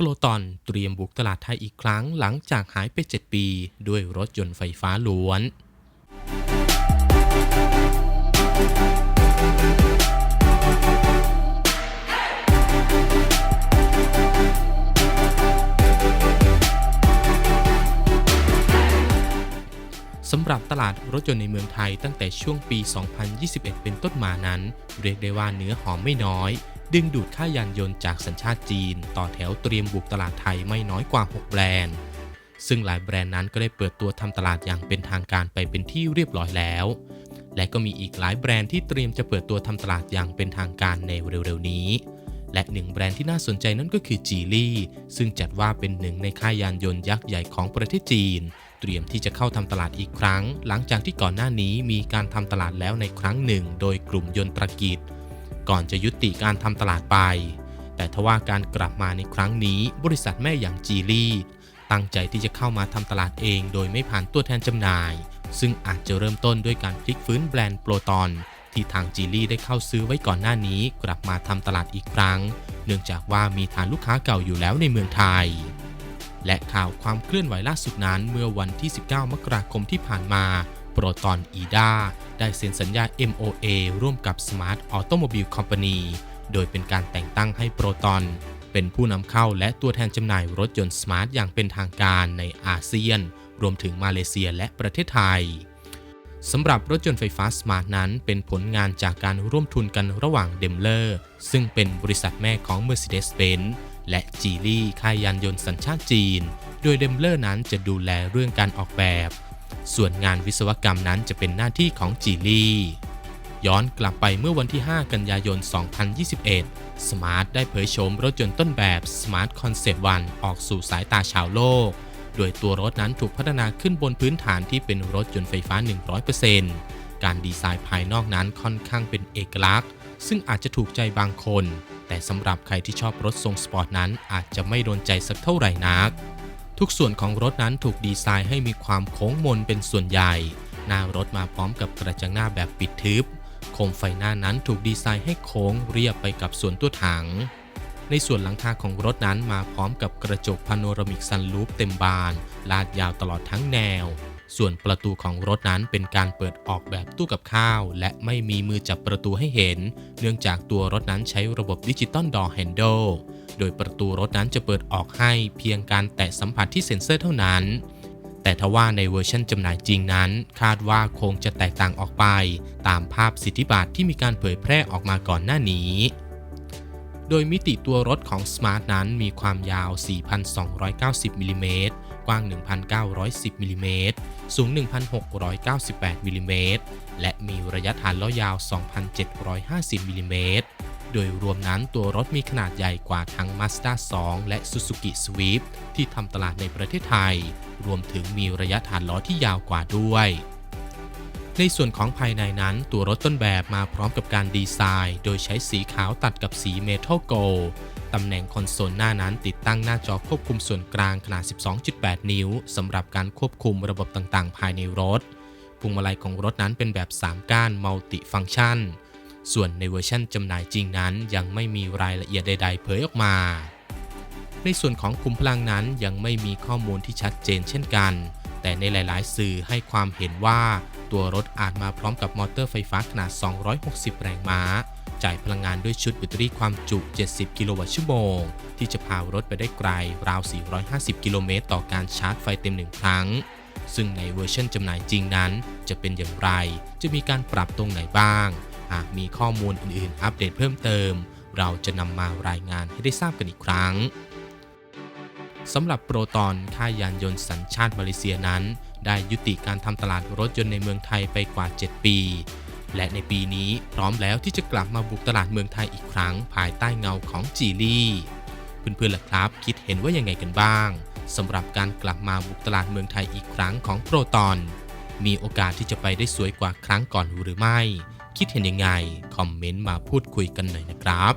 โปรตอนเตรียมบุกตลาดไทยอีกครั้งหลังจากหายไป 7 ปี ด้วยรถยนต์ไฟฟ้าล้วน สำหรับตลาดรถยนต์ในเมืองไทยตั้งแต่ช่วงปี 2021 เป็นต้นมานั้น เรียกได้ว่าเนื้อหอมไม่น้อย ดึงดูดค่ายานยนต์จากสัญชาติจีน ต่อแถวเตรียมบุกตลาดไทยไม่น้อยกว่า 6 แบรนด์ ซึ่งหลายแบรนด์นั้นก็ได้เปิดตัวทำตลาดอย่างเป็นทางการไปเป็นที่เรียบร้อยแล้ว และก็มีอีกหลายแบรนด์ที่เตรียมจะเปิดตัวทำตลาดอย่างเป็นทางการในเร็วๆนี้ และหนึ่งแบรนด์ที่น่าสนใจนั่นก็คือจีลี่ซึ่งจัดว่าเป็นหนึ่งในค่ายยานยนต์ยักษ์ใหญ่ของประเทศจีน เตรียมที่จะเข้าทำตลาดอีกครั้ง หลังจากที่ก่อนหน้านี้มีการทำตลาดแล้วในครั้งหนึ่ง โดยกลุ่มยนตรกิจ ก่อนจะยุติการทำตลาดไป แต่ทว่าการกลับมาในครั้งนี้ บริษัทแม่อย่างจีลี่ตั้งใจที่จะเข้ามาทำตลาดเองโดยไม่ผ่านตัวแทนจำหน่าย ซึ่งอาจจะเริ่มต้นด้วยการพลิกฟื้นแบรนด์โปรตอน ที่ทางจีลี่ได้เข้าซื้อไว้ก่อนหน้านี้ กลับมาทำตลาดอีกครั้ง เนื่องจากว่ามีฐานลูกค้าเก่าอยู่แล้วในเมืองไทย และข่าวความเคลื่อนไหวล่าสุดนั้นเมื่อวันที่ 19 มกราคมที่ผ่านมา โปรตอนอีดาได้เซ็นสัญญา MOA ร่วมกับ Smart Automobile Company โดยเป็นการแต่งตั้งให้โปรตอนเป็นผู้นำเข้าและตัวแทนจำหน่ายรถยนต์ Smart อย่างเป็นทางการในอาเซียน รวมถึงมาเลเซียและประเทศไทยสำหรับรถยนต์ไฟฟ้า Smart นั้นเป็นผลงานจากการร่วมทุนกันระหว่างเดมเลอร์ซึ่งเป็นบริษัทแม่ของ Mercedes-Benz และจีลี่ค่ายยานยนต์สัญชาติจีน โดยเดมเลอร์นั้นจะดูแลเรื่องการออกแบบ ส่วนงานวิศวกรรมนั้นจะเป็นหน้าที่ของจีลี่ย้อนกลับไปเมื่อวันที่ 5 กันยายน 2021 Smart ได้เผยโฉมรถยนต์ต้นแบบ Smart Concept 1 ออกสู่สายตาชาวโลก โดยตัวรถนั้นถูกพัฒนาขึ้นบนพื้นฐานที่เป็นรถยนต์ไฟฟ้า 100%การดีไซน์ภายนอกนั้นค่อนข้างเป็นเอกลักษณ์ ซึ่งอาจจะถูกใจบางคน แต่สำหรับใครที่ชอบรถทรงสปอร์ตนั้นอาจจะไม่โดนใจสักเท่าไหร่นัก ทุกส่วนของรถนั้นถูกดีไซน์ให้มีความโค้งมนเป็นส่วนใหญ่ หน้ารถมาพร้อมกับกระจังหน้าแบบปิดทึบ โคมไฟหน้านั้นถูกดีไซน์ให้โค้งเรียบไปกับส่วนตัวถัง ในส่วนหลังคาของรถนั้นมาพร้อมกับกระจกพาโนรามิกซันลูปเต็มบาน ลาดยาวตลอดทั้งแนว ส่วนประตูของรถนั้นเป็นการเปิดออกแบบตู้กับข้าว และไม่มีมือจับประตูให้เห็น เนื่องจากตัวรถนั้นใช้ระบบดิจิตอลดอร์แฮนโด โดยประตูรถนั้นจะเปิดออกให้เพียงการแตะสัมผัสที่เซ็นเซอร์เท่านั้น แต่ทว่าในเวอร์ชันจำหน่ายจริงนั้น คาดว่าคงจะแตกต่างออกไป ตามภาพสิทธิบัตรที่มีการเผยแพร่ออกมาก่อนหน้านี้ โดยมิติตัวรถของ Smart นั้นมีความยาว 4,290มิลลิเมตรกว้าง 1,910มิลลิเมตรสูง 1,698มิลลิเมตรและมีระยะฐานล้อยาว 2,750มิลลิเมตร โดยรวมนั้นตัวรถมีขนาดใหญ่กว่าทั้ง Mazda 2 และ Suzuki Swift ที่ทำตลาดในประเทศไทย รวมถึงมีระยะฐานล้อที่ยาวกว่าด้วย ในส่วนของภายในนั้นตัวรถต้นแบบมาพร้อมกับการดีไซน์ โดยใช้สีขาวตัดกับสีเมทัลโกลตำแหน่งคอนโซลหน้านั้นติดตั้งหน้าจอควบคุมส่วนกลางขนาด 12.8 นิ้วสำหรับการควบคุมระบบต่างๆ ภายในรถพวงมาลัยของรถนั้นเป็นแบบ 3 ก้านมัลติฟัง c t ชัน ส่วนในเวอร์ชันจำหน่ายจริงนั้นยังไม่มีรายละเอียดใด ๆ เผยออกมา ในส่วนของคุมพลังนั้นยังไม่มีข้อมูลที่ชัดเจนเช่นกัน แต่ในหลาย ๆ สื่อให้ความเห็นว่าตัวรถอาจมาพร้อมกับมอเตอร์ไฟฟ้าขนาด 260 แรงม้า จ่ายพลังงานด้วยชุดแบตเตอรี่ความจุ 70 กิโลวัตต์ชั่วโมง ที่จะพารถไปได้ไกลราว 450 กิโลเมตรต่อการชาร์จไฟเต็มหนึ่งครั้ง ซึ่งในเวอร์ชันจำหน่ายจริงนั้น จะเป็นอย่างไร จะมีการปรับตรงไหนบ้าง หากมีข้อมูลอื่นๆ อัปเดตเพิ่มเติม เราจะนำมารายงานให้ได้ทราบกันอีกครั้งสำหรับโปรตอนค่ายยานยนต์สัญชาติมาเลเซียนั้น ได้ยุติการทำตลาดรถยนต์ในเมืองไทยไปกว่า 7 ปี และในปีนี้พร้อมแล้วที่จะกลับมาบุกตลาดเมืองไทยอีกครั้ง ภายใต้เงาของจีลี่เพื่อนๆล่ะครับ คิดเห็นว่ายังไงกันบ้างสำหรับการกลับมาบุกตลาดเมืองไทยอีกครั้งของโปรตอน มีโอกาสที่จะไปได้สวยกว่าครั้งก่อนหรือไม่ คิดเห็นยังไง คอมเมนต์มาพูดคุยกันหน่อยนะครับ